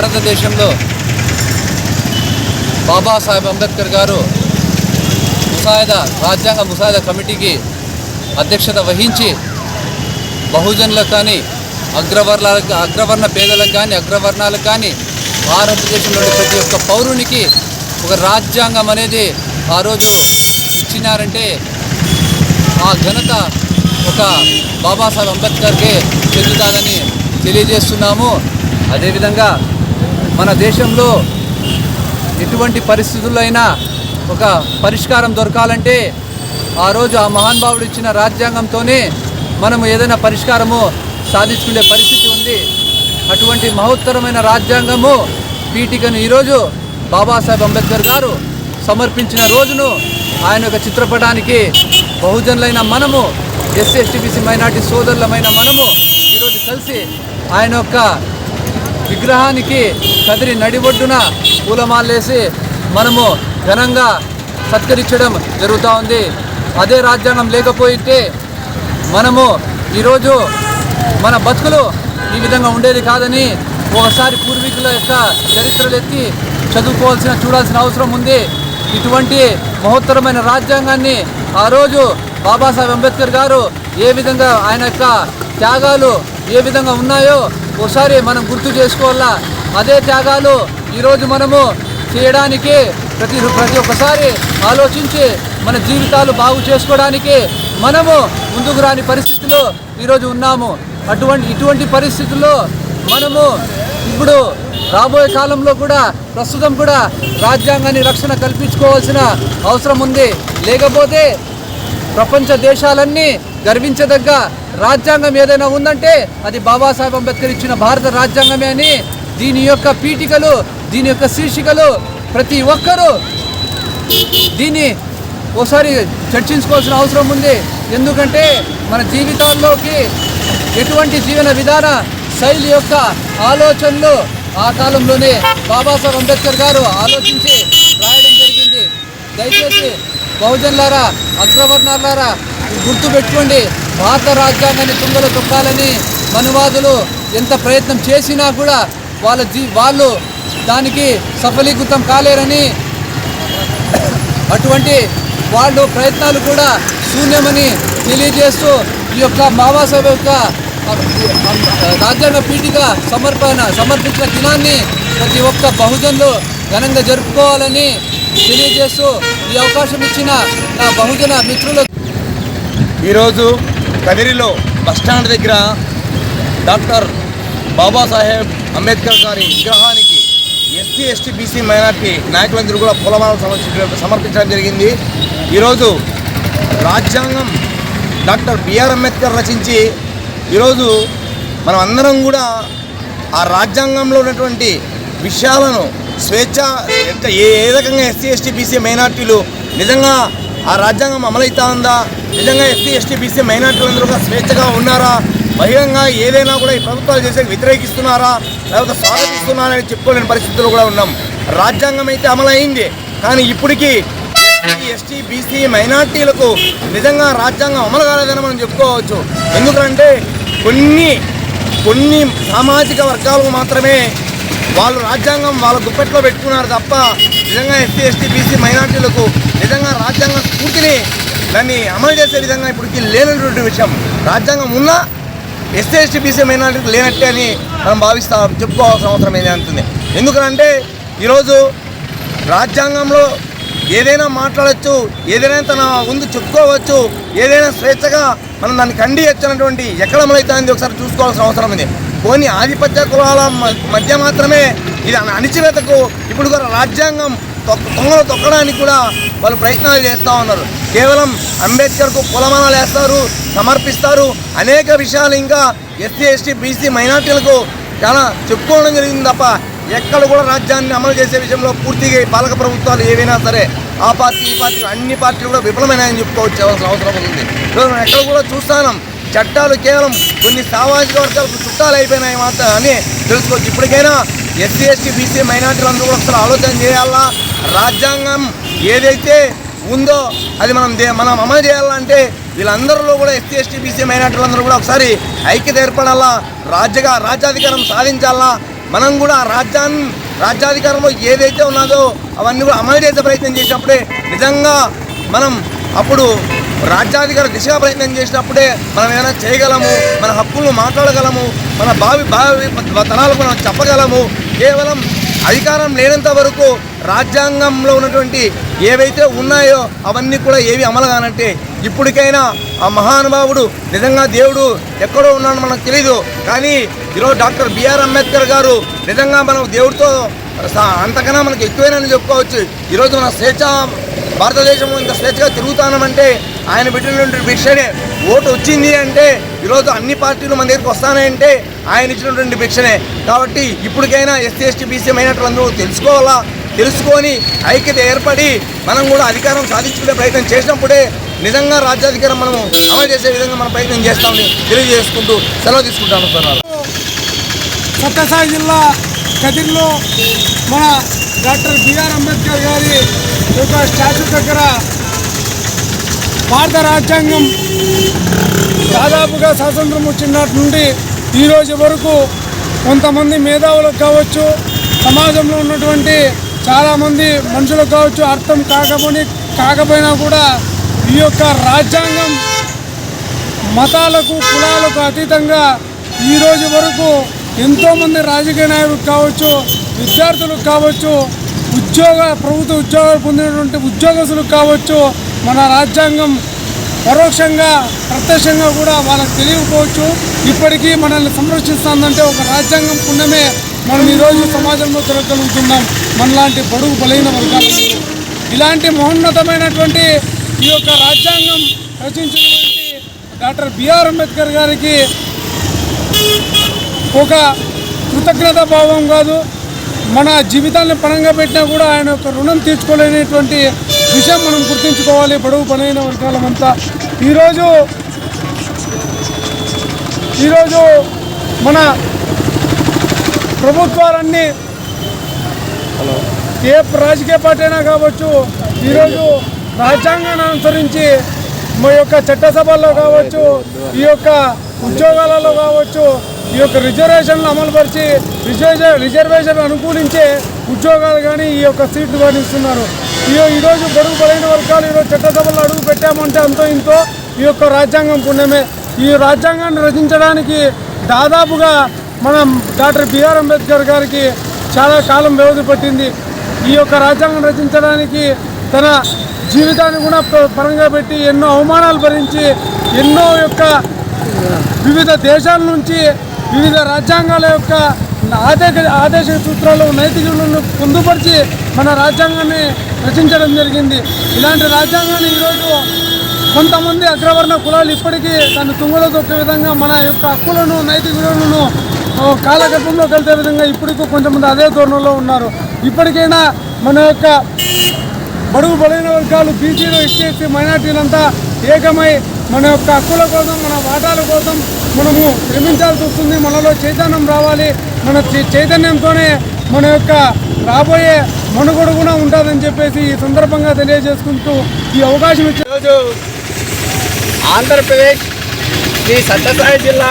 భారతదేశంలో బాబాసాహెబ్ అంబేద్కర్ గారు ముసాయిదా రాజ్యాంగ ముసాయిదా కమిటీకి అధ్యక్షత వహించి బహుజనులకు కానీ అగ్రవర్ణాలకు అగ్రవర్ణ పేదలకు కానీ అగ్రవర్ణాలకు కానీ భారతదేశంలోని ప్రతి ఒక్క పౌరునికి ఒక రాజ్యాంగం అనేది ఆ రోజు ఇచ్చినారంటే ఆ ఘనత ఒక బాబాసాహెబ్ అంబేద్కర్కే చెందుతాదని తెలియజేస్తున్నాము. అదేవిధంగా మన దేశంలో ఎటువంటి పరిస్థితుల్లో అయినా ఒక పరిష్కారం దొరకాలంటే ఆ రోజు ఆ మహానుభావుడు ఇచ్చిన రాజ్యాంగంతోనే మనము ఏదైనా పరిష్కారము సాధించుకునే పరిస్థితి ఉంది. అటువంటి మహోత్తరమైన రాజ్యాంగము పీఠికను ఈరోజు బాబాసాహెబ్ అంబేద్కర్ గారు సమర్పించిన రోజును ఆయన యొక్క చిత్రపటానికి బహుజనులైన మనము ఎస్సీ ఎస్టీబీసీ మైనార్టీ సోదరులమైన మనము ఈరోజు కలిసి ఆయన యొక్క విగ్రహానికి కదిరి నడిబొడ్డున పూలమాలేసి మనము ఘనంగా సత్కరించడం జరుగుతూ ఉంది. అదే రాజ్యాంగం లేకపోతే మనము ఈరోజు మన బతుకులు ఈ విధంగా ఉండేది కాదని ఒకసారి పూర్వీకుల యొక్క చరిత్రలు ఎత్తి చదువుకోవాల్సిన చూడాల్సిన అవసరం ఉంది. ఇటువంటి మహోత్తరమైన రాజ్యాంగాన్ని ఆ రోజు బాబాసాహెబ్ అంబేద్కర్ గారు ఏ విధంగా ఆయన యొక్క త్యాగాలు ఏ విధంగా ఉన్నాయో ఒకసారి మనం గుర్తు చేసుకోవాలా? అదే త్యాగాలు ఈరోజు మనము చేయడానికి ప్రతి ప్రతి ఒక్కసారి ఆలోచించి మన జీవితాలు బాగు చేసుకోవడానికి మనము ముందుకు రాని పరిస్థితిలో ఈరోజు ఉన్నాము. అటువంటి ఇటువంటి పరిస్థితుల్లో మనము ఇప్పుడు రాబోయే కాలంలో కూడా ప్రస్తుతం కూడా రాజ్యాంగాన్ని రక్షణ కల్పించుకోవాల్సిన అవసరం ఉంది. లేకపోతే ప్రపంచ దేశాలన్నీ గర్వించదగ్గ రాజ్యాంగం ఏదైనా ఉందంటే అది బాబాసాహెబ్ అంబేద్కర్ ఇచ్చిన భారత రాజ్యాంగమే అని దీని యొక్క పీఠికలు దీని యొక్క శీర్షికలు ప్రతి ఒక్కరూ దీన్ని ఒకసారి చర్చించుకోవాల్సిన అవసరం ఉంది. ఎందుకంటే మన జీవితాల్లోకి ఎటువంటి జీవన విధాన శైలి యొక్క ఆలోచనలు ఆ కాలంలోనే బాబాసాహెబ్ అంబేద్కర్ గారు ఆలోచించి రాయడం జరిగింది. దయచేసి బహుజన్లారా అగ్రవర్ణాలారా గుర్తుపెట్టుకోండి భారత రాజ్యాంగాన్ని తుంగలు తొక్కాలని మనువాదులు ఎంత ప్రయత్నం చేసినా కూడా వాళ్ళ జీ వాళ్ళు దానికి సఫలీకృతం కాలేరని అటువంటి వాళ్ళు ప్రయత్నాలు కూడా శూన్యమని తెలియజేస్తూ ఈ యొక్క బాబాసాహెబ్ యొక్క రాజ్యాంగ పీఠిక సమర్పణ సమర్పించిన దినాన్ని ప్రతి ఒక్క బహుజనులు ఘనంగా జరుపుకోవాలని తెలియజేస్తూ ఈ అవకాశం ఇచ్చిన నా బహుజన మిత్రులకు ఈరోజు కదిరిలో బస్టాండ్ దగ్గర డాక్టర్ బాబాసాహెబ్ అంబేద్కర్ గారి విగ్రహానికి ఎస్సీ ఎస్టీ బీసీ మైనార్టీ నాయకులందరూ కూడా పూలమాల సమర్పించడం సమర్పించడం జరిగింది. ఈరోజు రాజ్యాంగం డాక్టర్ బిఆర్ అంబేద్కర్ రచించి ఈరోజు మనం అందరం కూడా ఆ రాజ్యాంగంలో ఉన్నటువంటి విషయాలను స్వేచ్ఛ ఏ ఏ రకంగా ఎస్సీ ఎస్టీ బీసీ మైనార్టీలు నిజంగా ఆ రాజ్యాంగం అమలైతా ఉందా? నిజంగా ఎస్సీ ఎస్టీ బీసీ మైనార్టీలందరూ కూడా స్వేచ్ఛగా ఉన్నారా? బహిరంగ ఏదైనా కూడా ఈ ప్రభుత్వాలు చేసే వ్యతిరేకిస్తున్నారా? లేకపోతే స్వాగతిస్తున్నారా అని చెప్పుకోలేని పరిస్థితుల్లో కూడా ఉన్నాం. రాజ్యాంగం అయితే అమలైంది. కానీ ఇప్పటికీ ఎస్టీ బీసీ మైనార్టీలకు నిజంగా రాజ్యాంగం అమలు కాలేదని మనం చెప్పుకోవచ్చు. ఎందుకంటే కొన్ని కొన్ని సామాజిక వర్గాలకు మాత్రమే వాళ్ళు రాజ్యాంగం వాళ్ళ గుప్పెట్లో పెట్టుకున్నారు తప్ప నిజంగా ఎస్సీ ఎస్టీ బీసీ మైనార్టీలకు నిజంగా రాజ్యాంగ స్ఫూర్తిని దాన్ని అమలు చేసే విధంగా ఇప్పటికి లేనటువంటి విషయం. రాజ్యాంగం ఉన్నా ఎస్సీ ఎస్టీ బీసీ మైనార్టీలకు లేనట్టే అని మనం భావిస్తాం చెప్పుకోవాల్సిన అవసరం ఏదైనా అంటుంది ఎందుకంటే ఈరోజు రాజ్యాంగంలో ఏదైనా మాట్లాడచ్చు ఏదైనా తన ముందు చెప్పుకోవచ్చు ఏదైనా స్వేచ్ఛగా మనం దాన్ని ఖండియచ్చనటువంటి ఎక్కడ అమలవుతుంది ఒకసారి చూసుకోవాల్సిన అవసరం ఉంది. కొన్ని ఆధిపత్య కులాల మధ్య మాత్రమే ఇది అణిచివేతకు ఇప్పుడు కూడా రాజ్యాంగం తొంగలు తొక్కడానికి కూడా వాళ్ళు ప్రయత్నాలు చేస్తూ ఉన్నారు. కేవలం అంబేద్కర్కు కులమానాలు వేస్తారు సమర్పిస్తారు అనేక విషయాలు ఇంకా ఎస్సీ ఎస్టీ బీసీ మైనార్టీలకు చాలా చెప్పుకోవడం జరిగింది తప్ప ఎక్కడ కూడా రాజ్యాన్ని అమలు చేసే విషయంలో పూర్తిగా ఈ పాలక ప్రభుత్వాలు ఏవైనా సరే ఆ పార్టీ ఈ పార్టీ అన్ని పార్టీలు కూడా విఫలమైనాయని చెప్పుకోవచ్చు అవసరం ఉంది. మనం ఎక్కడ కూడా చూస్తాను చట్టాలు కేవలం కొన్ని సామాజిక వర్గాలకు చుట్టాలు అయిపోయినాయి మాత్రం అని తెలుసుకోవచ్చు. ఇప్పటికైనా ఎస్సీ ఎస్టీ బీసీ మైనార్టీలందరూ కూడా ఒకసారి ఆలోచన చేయాలా? రాజ్యాంగం ఏదైతే ఉందో అది మనం దే- మనం అమలు చేయాలంటే వీళ్ళందరిలో కూడా ఎస్సీ ఎస్టీ బీసీ మైనార్టీలందరూ కూడా ఒకసారి ఐక్యత ఏర్పడాలా? రాజ్యగా రాజ్యాధికారం సాధించాలా? మనం కూడా ఆ రాజ్యాన్ని రాజ్యాధికారంలో ఏదైతే ఉన్నదో అవన్నీ కూడా అమలు చేసే ప్రయత్నం చేసినప్పుడే నిజంగా మనం అప్పుడు రాజ్యాధికార దిశగా ప్రయత్నం చేసినప్పుడే మనం ఏమైనా చేయగలము మన హక్కులను మాట్లాడగలము మన భావి భావి తరాలకు మనం చెప్పగలము. కేవలం అధికారం లేనంత వరకు రాజ్యాంగంలో ఉన్నటువంటి ఏవైతే ఉన్నాయో అవన్నీ కూడా ఏవి అమలు కానంటే ఇప్పటికైనా ఆ మహానుభావుడు నిజంగా దేవుడు ఎక్కడో ఉన్నాడో మనకు తెలీదు. కానీ ఈరోజు డాక్టర్ బిఆర్ అంబేద్కర్ గారు నిజంగా మనం దేవుడితో అంతకన్నా మనకి ఎక్కువేనని చెప్పుకోవచ్చు. ఈరోజు మన స్వేచ్ఛ భారతదేశంలో ఇంత స్వేచ్ఛగా తిరుగుతానమంటే ఆయన పెట్టినటువంటి భిక్షనే. ఓటు వచ్చింది అంటే ఈరోజు అన్ని పార్టీలు మన దగ్గరికి వస్తానంటే ఆయన ఇచ్చినటువంటి భిక్షనే. కాబట్టి ఇప్పటికైనా ఎస్సీ ఎస్టీ బీసీ మైనార్టీలు అందరూ తెలుసుకోవాలా? తెలుసుకొని ఐక్యత ఏర్పడి మనం కూడా అధికారం సాధించుకునే ప్రయత్నం చేసినప్పుడే నిజంగా రాజ్యాధికారం మనము అమలు చేసే విధంగా మనం ప్రయత్నం చేస్తామని తెలియజేసుకుంటూ సెలవు తీసుకుంటాను సార్. సత్యసాయి జిల్లా కదిర్లో మన డాక్టర్ బిఆర్ అంబేద్కర్ గారి యొక్క స్టాచ్యూ దగ్గర భారత రాజ్యాంగం దాదాపుగా స్వాతంత్రం వచ్చినటి నుండి ఈరోజు వరకు కొంతమంది మేధావులకు కావచ్చు సమాజంలో ఉన్నటువంటి చాలామంది మనుషులకు కావచ్చు అర్థం కాకపోని కాకపోయినా కూడా ఈ యొక్క రాజ్యాంగం మతాలకు కులాలకు అతీతంగా ఈరోజు వరకు ఎంతోమంది రాజకీయ నాయకులు కావచ్చు విద్యార్థులు కావచ్చు ఉద్యోగ ప్రభుత్వ ఉద్యోగాలు పొందినటువంటి ఉద్యోగస్తులకు కావచ్చు మన రాజ్యాంగం పరోక్షంగా ప్రత్యక్షంగా కూడా వాళ్ళకి తెలియకపోవచ్చు. ఇప్పటికీ మనల్ని సంరక్షిస్తుందంటే ఒక రాజ్యాంగం పుణ్యమే. మనం ఈరోజు సమాజంలో తిరగలుగుతున్నాం మనలాంటి బడుగు బలైన వర్గాలు ఇలాంటి మహోన్నతమైనటువంటి ఈ యొక్క రాజ్యాంగం రచించినటువంటి డాక్టర్ బిఆర్ అంబేద్కర్ గారికి ఒక కృతజ్ఞత భావం కాదు. మన జీవితాన్ని పణంగా పెట్టినా కూడా ఆయన యొక్క రుణం తీర్చుకోలేనటువంటి విషయం మనం గుర్తుంచుకోవాలి. పొడవు పనైన వర్గాలమంతా. ఈరోజు ఈరోజు మన ప్రభుత్వాలన్నీ ఏ రాజకీయ పార్టీ అయినా కావచ్చు ఈరోజు రాజ్యాంగాన్ని అనుసరించి మా యొక్క చట్టసభల్లో కావచ్చు ఈ యొక్క ఉద్యోగాలలో కావచ్చు ఈ యొక్క రిజర్వేషన్లు అమలుపరిచి రిజర్వే రిజర్వేషన్ అనుకూలించే ఉద్యోగాలు కానీ ఈ యొక్క సీట్లు కానీ ఇస్తున్నారు ఈరోజు గడువు పడైన వర్గాలు ఈరోజు చట్టసభలో అడుగు పెట్టామంటే అంతో ఇంతో ఈ యొక్క రాజ్యాంగం పుణ్యమే. ఈ రాజ్యాంగాన్ని రచించడానికి దాదాపుగా మనం డాక్టర్ బిఆర్ అంబేద్కర్ గారికి చాలా కాలం వ్యవధి పట్టింది. ఈ యొక్క రాజ్యాంగం రచించడానికి తన జీవితాన్ని కూడా ప- పరంగా పెట్టి ఎన్నో అవమానాలు భరించి ఎన్నో యొక్క వివిధ దేశాల నుంచి వివిధ రాజ్యాంగాల యొక్క ఆదేశ ఆదేశ సూత్రాలు నైతికలను పొందుపరిచి మన రాజ్యాంగాన్ని రచించడం జరిగింది. ఇలాంటి రాజ్యాంగాన్ని ఈరోజు కొంతమంది అగ్రవర్ణ కులాలు ఇప్పటికీ దాన్ని తుంగలో తొక్కే విధంగా మన యొక్క హక్కులను నైతిక విలువలను ఆ, కాలగర్భంలో కలిసే విధంగా ఇప్పటికీ కొంతమంది అదే ధోరణిలో ఉన్నారు. ఇప్పటికైనా మన యొక్క బడుగు బలైన వర్గాలు బీసీలు ఎస్సీ మైనార్టీలంతా ఏకమై మన యొక్క హక్కుల కోసం మన వాటాల కోసం మనము శ్రమించాల్సి వస్తుంది. మనలో చైతన్యం రావాలి. మన చైతన్యంతోనే మన యొక్క రాబోయే మనుగడ కూడా ఉంటుందని చెప్పేసి ఈ సందర్భంగా తెలియజేసుకుంటూ ఈ అవకాశం ఇచ్చే రోజు ఆంధ్రప్రదేశ్ శ్రీ సత్యసాయి జిల్లా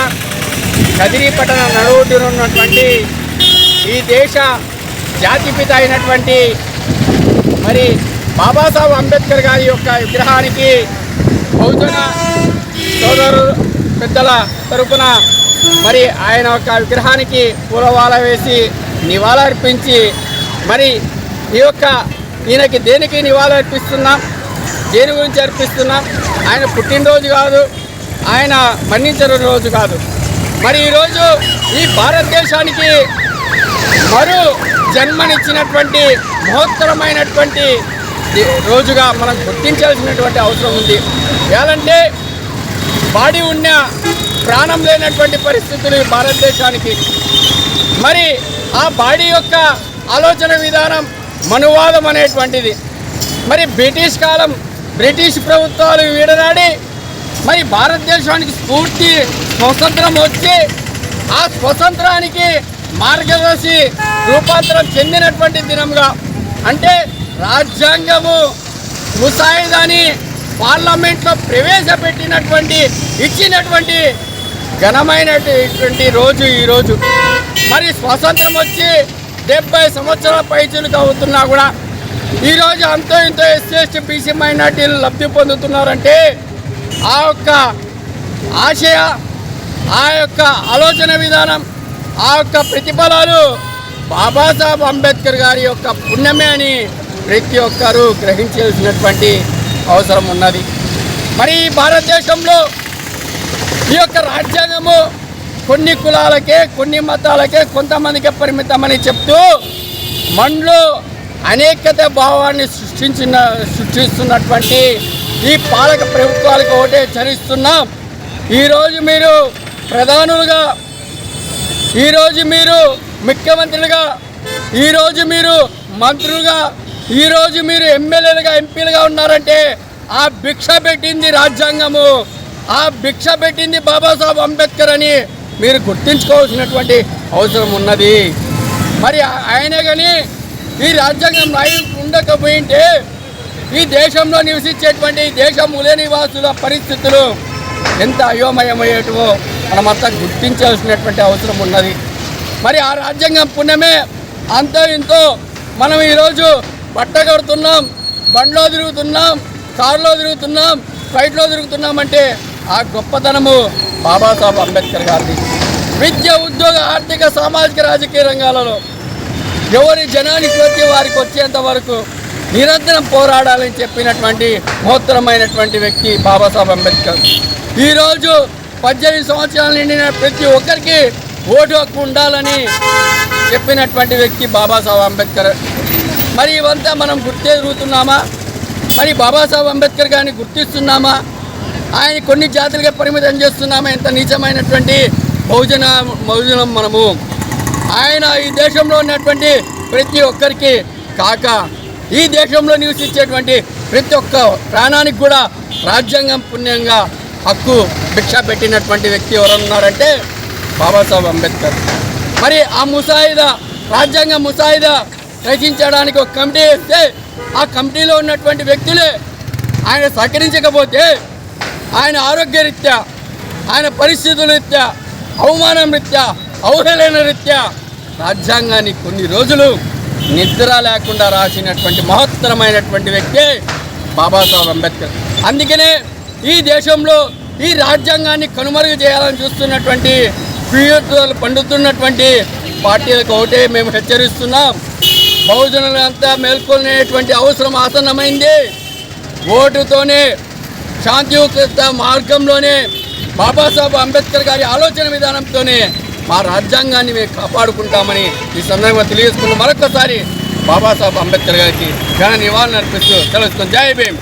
కదిరి పట్టణ నడువుడిన ఉన్నటువంటి ఈ దేశ జాతిపిత అయినటువంటి మరి బాబాసాహెబ్ అంబేద్కర్ గారి యొక్క విగ్రహానికి బహుజన సోదరు పెద్దల తరపున మరి ఆయన యొక్క విగ్రహానికి పూలవాల వేసి నివాళులర్పించి మరి ఈ యొక్క ఈయనకి దేనికి నివాళులర్పిస్తున్నాం దేని గురించి అర్పిస్తున్నాం? ఆయన పుట్టినరోజు కాదు ఆయన మరణించిన రోజు కాదు. మరి ఈరోజు ఈ భారతదేశానికి మరో జన్మనిచ్చినటువంటి మహోత్తరమైనటువంటి రోజుగా మనం గుర్తించాల్సినటువంటి అవసరం ఉంది. ఎలాంటే బాడీ ఉన్న ప్రాణం లేనటువంటి పరిస్థితులు భారతదేశానికి. మరి ఆ బాడీ యొక్క ఆలోచన విధానం మనువాదం అనేటువంటిది. మరి బ్రిటిష్ కాలం బ్రిటిష్ ప్రభుత్వాలు వీడనాడి మరి భారతదేశానికి స్ఫూర్తి స్వతంత్రం వచ్చి ఆ స్వతంత్రానికి మార్గదర్శి రూపాంతరం చెందినటువంటి దినంగా. అంటే రాజ్యాంగము ముసాయిదాని పార్లమెంట్లో ప్రవేశపెట్టినటువంటి ఇచ్చినటువంటి ఘనమైనటువంటి రోజు ఈరోజు మరి స్వాతంత్రం వచ్చి డెబ్బై సంవత్సరాల పైచులకు అవుతున్నా కూడా ఈరోజు అంతో ఇంతో ఎస్సీ బీసీ మైనార్టీలు లబ్ధి పొందుతున్నారంటే ఆ యొక్క ఆశయ ఆ యొక్క ఆలోచన విధానం ఆ యొక్క ప్రతిఫలాలు బాబాసాహెబ్ అంబేద్కర్ గారి యొక్క పుణ్యమే అని ప్రతి ఒక్కరూ గ్రహించాల్సినటువంటి అవసరం ఉన్నది. మరి భారతదేశంలో ఈ యొక్క రాజ్యాంగము కొన్ని కులాలకే కొన్ని మతాలకే కొంతమందికే పరిమితమని చెప్తూ మనలో అనేకత భావాన్ని సృష్టించిన సృష్టిస్తున్నటువంటి ఈ పాలక ప్రభుత్వాలకు ఒకటే చరిస్తున్నాం. ఈరోజు మీరు ప్రధానులుగా ఈరోజు మీరు ముఖ్యమంత్రులుగా ఈరోజు మీరు మంత్రులుగా ఈరోజు మీరు ఎమ్మెల్యేలుగా ఎంపీలుగా ఉన్నారంటే ఆ భిక్ష పెట్టింది రాజ్యాంగము. ఆ భిక్ష పెట్టింది బాబాసాహెబ్ అంబేద్కర్ అని మీరు గుర్తించుకోవాల్సినటువంటి అవసరం ఉన్నది. మరి ఆయనే కానీ ఈ రాజ్యాంగం రాయి ఉండకపోయింటే ఈ దేశంలో నివసించేటువంటి దేశం దేశ నివాసుల పరిస్థితులు ఎంత అయోమయమయ్యేటవో మనమంతా గుర్తించాల్సినటువంటి అవసరం ఉన్నది. మరి ఆ రాజ్యాంగం పుణ్యమే. అంతో ఇంతో మనం ఈరోజు బట్ట కడుతున్నాం బండ్లో తిరుగుతున్నాం కారులో తిరుగుతున్నాం ఫ్లైట్లో తిరుగుతున్నామంటే ఆ గొప్పతనము బాబాసాహెబ్ అంబేద్కర్ గారిది. విద్య ఉద్యోగ ఆర్థిక సామాజిక రాజకీయ రంగాలలో ఎవరి జనానికి వచ్చి వారికి వచ్చేంత వరకు నిరంతరం పోరాడాలని చెప్పినటువంటి మహోత్తరమైనటువంటి వ్యక్తి బాబాసాహెబ్ అంబేద్కర్. ఈరోజు పద్దెనిమిది సంవత్సరాలు నిండిన ప్రతి ఒక్కరికి ఓటు హక్కు ఉండాలని చెప్పినటువంటి వ్యక్తి బాబాసాహెబ్ అంబేద్కర్. మరి ఇవంతా మనం గుర్తెరుగుతున్నామా మరి బాబాసాహెబ్ అంబేద్కర్ గారిని గుర్తిస్తున్నామా? ఆయన కొన్ని జాతులుగా పరిమితం చేస్తున్నామా? ఎంత నీచమైనటువంటి బహుజన బహుజనం మనము. ఆయన ఈ దేశంలో ఉన్నటువంటి ప్రతి ఒక్కరికి కాక ఈ దేశంలో నివసించేటువంటి ప్రతి ఒక్క ప్రాణానికి కూడా రాజ్యాంగం పుణ్యంగా హక్కు భిక్ష పెట్టినటువంటి వ్యక్తి ఎవరన్నారంటే బాబాసాహెబ్ అంబేద్కర్. మరి ఆ ముసాయిదా రాజ్యాంగ ముసాయిదా రచించడానికి ఒక కమిటీ వేస్తే ఆ కమిటీలో ఉన్నటువంటి వ్యక్తులే ఆయన సహకరించకపోతే ఆయన ఆరోగ్యరీత్యా ఆయన పరిస్థితుల రీత్యా అవమానం రీత్యా అవహేళన రీత్యా రాజ్యాంగాన్ని కొన్ని రోజులు నిద్ర లేకుండా రాసినటువంటి మహత్తరమైనటువంటి వ్యక్తి బాబాసాహెబ్ అంబేద్కర్. అందుకనే ఈ దేశంలో ఈ రాజ్యాంగాన్ని కనుమరుగు చేయాలని చూస్తున్నటువంటి పీఎత్తులు పండుతున్నటువంటి పార్టీలకు ఒకటే మేము హెచ్చరిస్తున్నాం. బహుజనులంతా మేల్కొనేటువంటి అవసరం ఆసన్నమైంది. ఓటుతోనే శాంతియుత మార్గంలోనే బాబాసాహెబ్ అంబేద్కర్ గారి ఆలోచన విధానంతోనే మా రాజ్యాంగాన్ని మేము కాపాడుకుంటామని ఈ సందర్భంగా తెలియజేసుకున్న మరొకసారి బాబాసాహెబ్ అంబేద్కర్ గారికి ఘన నివాళులు అర్పిస్తూ తెలుస్తుంది జై భీమ్.